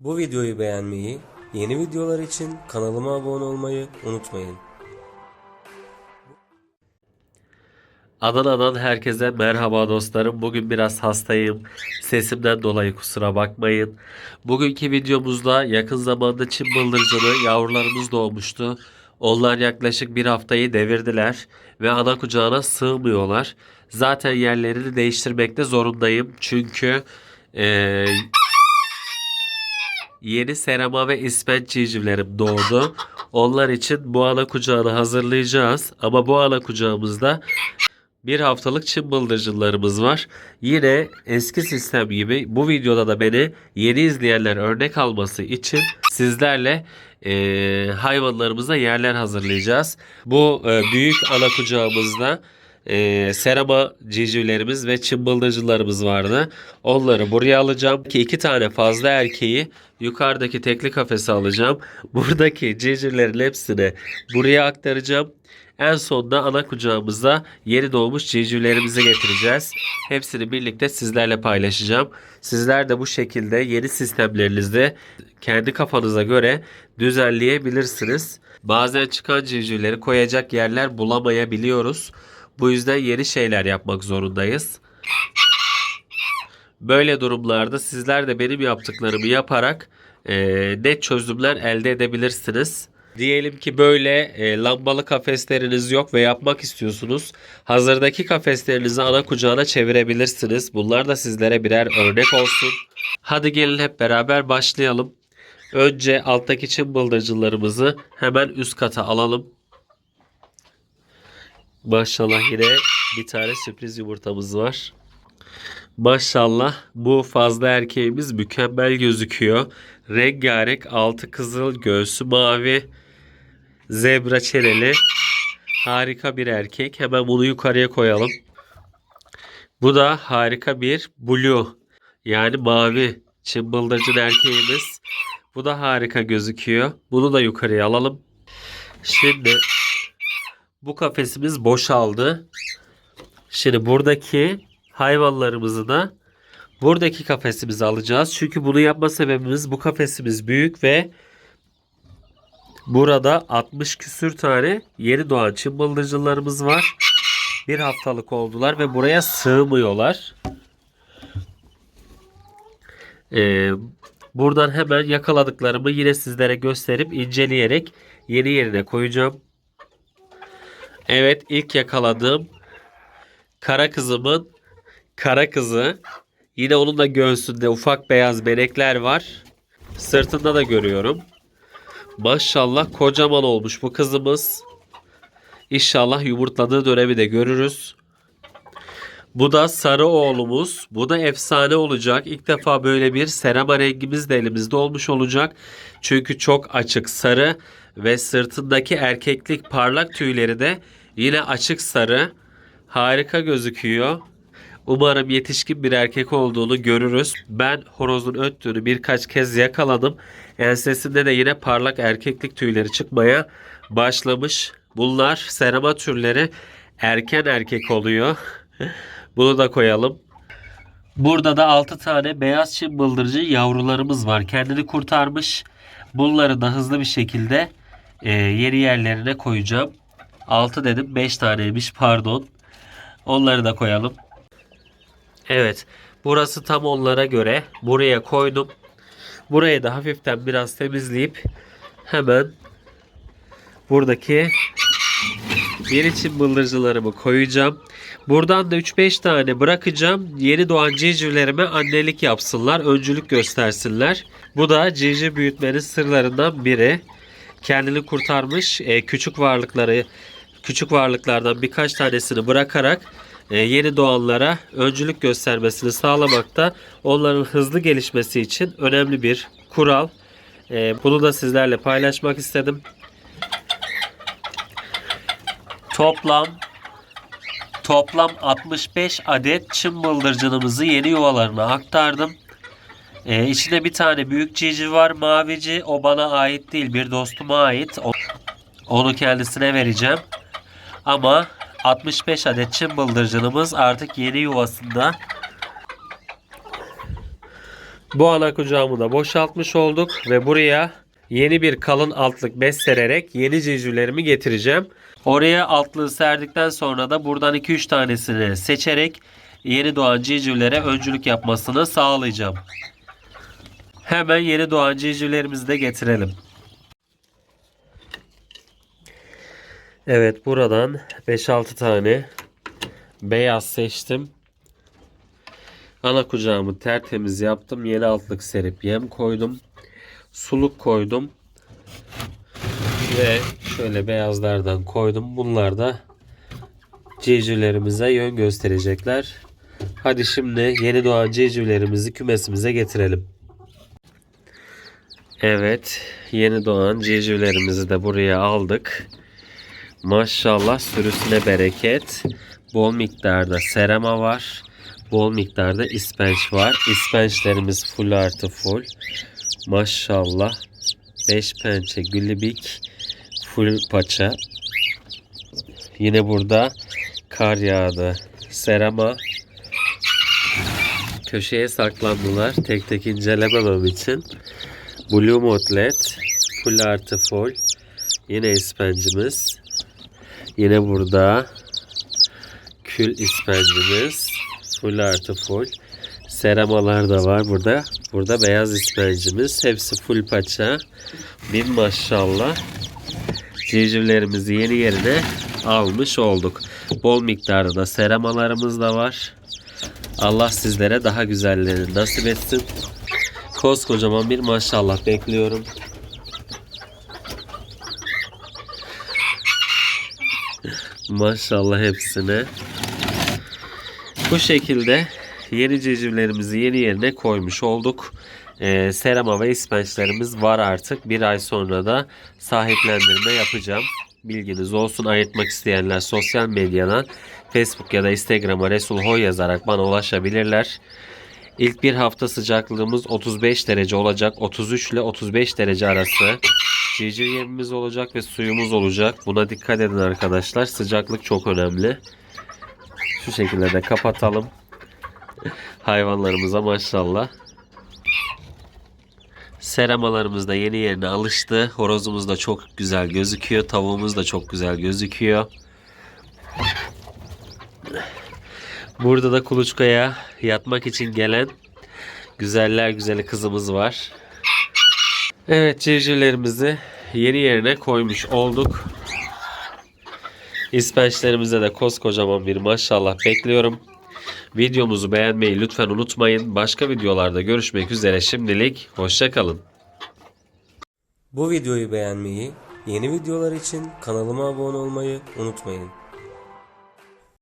Bu videoyu beğenmeyi, yeni videolar için kanalıma abone olmayı unutmayın. Adana'dan herkese merhaba dostlarım. Bugün biraz hastayım. Sesimden dolayı kusura bakmayın. Bugünkü videomuzda yakın zamanda Çin bıldırcını yavrularımız doğmuştu. Onlar yaklaşık bir haftayı devirdiler ve ana kucağına sığmıyorlar. Zaten yerlerini değiştirmekte zorundayım. Çünkü eee, yeni Serama ve İsmet civcivlerim doğdu. Onlar için bu ana kucağını hazırlayacağız. Ama bu ana kucağımızda bir haftalık Çin bıldırcınlarımız var. Yine eski sistem gibi bu videoda da beni yeni izleyenler örnek alması için sizlerle eee, hayvanlarımıza yerler hazırlayacağız. Bu e, büyük ana kucağımızda e, serama civcivlerimiz ve Çin bıldırcınlarımız vardı. Onları buraya alacağım ki iki tane fazla erkeği yukarıdaki tekli kafese alacağım. Buradaki civcivlerin hepsini buraya aktaracağım. En sonunda ana kucağımıza yeni doğmuş civcivlerimizi getireceğiz. Hepsini birlikte sizlerle paylaşacağım. Sizler de bu şekilde yeni sistemlerinizi kendi kafanıza göre düzenleyebilirsiniz. Bazen çıkan civcivleri koyacak yerler bulamayabiliyoruz. Bu yüzden yeni şeyler yapmak zorundayız. Böyle durumlarda sizler de benim yaptıklarımı yaparak e, net çözümler elde edebilirsiniz. Diyelim ki böyle e, lambalı kafesleriniz yok ve yapmak istiyorsunuz. Hazırdaki kafeslerinizi ana kucağına çevirebilirsiniz. Bunlar da sizlere birer örnek olsun. Hadi gelin hep beraber başlayalım. Önce alttaki çim bıldırcınlarımızı hemen üst kata alalım. Maşallah yine bir tane sürpriz yumurtamız var. Maşallah bu fazla erkeğimiz mükemmel gözüküyor. Rengarenk altı kızıl göğsü mavi zebra çeneli harika bir erkek. Hemen bunu yukarıya koyalım. Bu da harika bir blue yani mavi çim bıldırcın erkeğimiz. Bu da harika gözüküyor. Bunu da yukarıya alalım. Şimdi bu kafesimiz boşaldı. Şimdi buradaki hayvanlarımızı da buradaki kafesimize alacağız. Çünkü bunu yapma sebebimiz bu kafesimiz büyük ve burada 60 küsür tane yeni doğan çim var. Bir haftalık oldular ve buraya sığmıyorlar. Ee, buradan hemen yakaladıklarımı yine sizlere gösterip inceleyerek yeni yerine koyacağım. Evet ilk yakaladığım kara kızımın kara kızı. Yine onun da göğsünde ufak beyaz benekler var. Sırtında da görüyorum. Maşallah kocaman olmuş bu kızımız. İnşallah yumurtladığı dönemi de görürüz. Bu da sarı oğlumuz. Bu da efsane olacak. İlk defa böyle bir serama rengimiz de elimizde olmuş olacak. Çünkü çok açık sarı ve sırtındaki erkeklik parlak tüyleri de yine açık sarı. Harika gözüküyor. Umarım yetişkin bir erkek olduğunu görürüz. Ben horozun öttüğünü birkaç kez yakaladım. Ensesinde de yine parlak erkeklik tüyleri çıkmaya başlamış. Bunlar serama türleri erken erkek oluyor. Bunu da koyalım. Burada da 6 tane beyaz çim bıldırcı yavrularımız var. Kendini kurtarmış. Bunları da hızlı bir şekilde e, yeni yerlerine koyacağım. 6 dedim 5 taneymiş pardon. Onları da koyalım. Evet. Burası tam onlara göre. Buraya koydum. Burayı da hafiften biraz temizleyip hemen buradaki yeni çim bıldırcılarımı koyacağım. Buradan da 3-5 tane bırakacağım. Yeni doğan civcivlerime annelik yapsınlar. Öncülük göstersinler. Bu da civciv büyütmenin sırlarından biri. Kendini kurtarmış e, küçük varlıkları küçük varlıklardan birkaç tanesini bırakarak e, yeni doğanlara öncülük göstermesini sağlamakta onların hızlı gelişmesi için önemli bir kural. E, bunu da sizlerle paylaşmak istedim. Toplam toplam 65 adet çim bıldırcınımızı yeni yuvalarına aktardım. Ee, içinde bir tane büyük cici var mavici. O bana ait değil bir dostuma ait. Onu kendisine vereceğim. Ama 65 adet çim bıldırcınımız artık yeni yuvasında. Bu ana kucağımı da boşaltmış olduk ve buraya yeni bir kalın altlık bez sererek yeni civcivlerimi getireceğim. Oraya altlığı serdikten sonra da buradan 2-3 tanesini seçerek yeni doğan civcivlere öncülük yapmasını sağlayacağım. Hemen yeni doğan civcivlerimizi de getirelim. Evet buradan 5-6 tane beyaz seçtim. Ana kucağımı tertemiz yaptım. Yeni altlık serip yem koydum. Suluk koydum. Ve şöyle beyazlardan koydum. Bunlar da civcivlerimize yön gösterecekler. Hadi şimdi yeni doğan civcivlerimizi kümesimize getirelim. Evet, yeni doğan civcivlerimizi de buraya aldık. Maşallah sürüsüne bereket. Bol miktarda serema var. Bol miktarda ispenç var. İspençlerimiz full artı full. Maşallah. 5 pençe güllibik. Full paça. Yine burada kar yağdı. Serema. Köşeye saklandılar. Tek tek incelememem için. Blue Motlet. Full artı full. Yine ispencimiz. Yine burada kül ispencimiz. Full artı full. Seramalar da var burada. Burada beyaz ispencimiz. Hepsi full paça. Bin maşallah. Civcivlerimizi yeni yerine almış olduk. Bol miktarda da seramalarımız da var. Allah sizlere daha güzellerini nasip etsin. Koskocaman bir maşallah bekliyorum. Maşallah hepsine. Bu şekilde yeni civcivlerimizi yeni yerine koymuş olduk. Ee, serama ve ispençlerimiz var artık. Bir ay sonra da sahiplendirme yapacağım. Bilginiz olsun. Ayırtmak isteyenler sosyal medyadan Facebook ya da Instagram'a Resul Hoy yazarak bana ulaşabilirler. İlk bir hafta sıcaklığımız 35 derece olacak. 33 ile 35 derece arası. Civciv yemimiz olacak ve suyumuz olacak. Buna dikkat edin arkadaşlar. Sıcaklık çok önemli. Şu şekilde de kapatalım. Hayvanlarımıza maşallah. Seramalarımız da yeni yerine alıştı. Horozumuz da çok güzel gözüküyor. Tavuğumuz da çok güzel gözüküyor. Burada da kuluçkaya yatmak için gelen güzeller güzeli kızımız var. Evet civcivlerimizi yeni yerine koymuş olduk. İspençlerimize de koskocaman bir maşallah bekliyorum. Videomuzu beğenmeyi lütfen unutmayın. Başka videolarda görüşmek üzere şimdilik. Hoşçakalın. Bu videoyu beğenmeyi, yeni videolar için kanalıma abone olmayı unutmayın.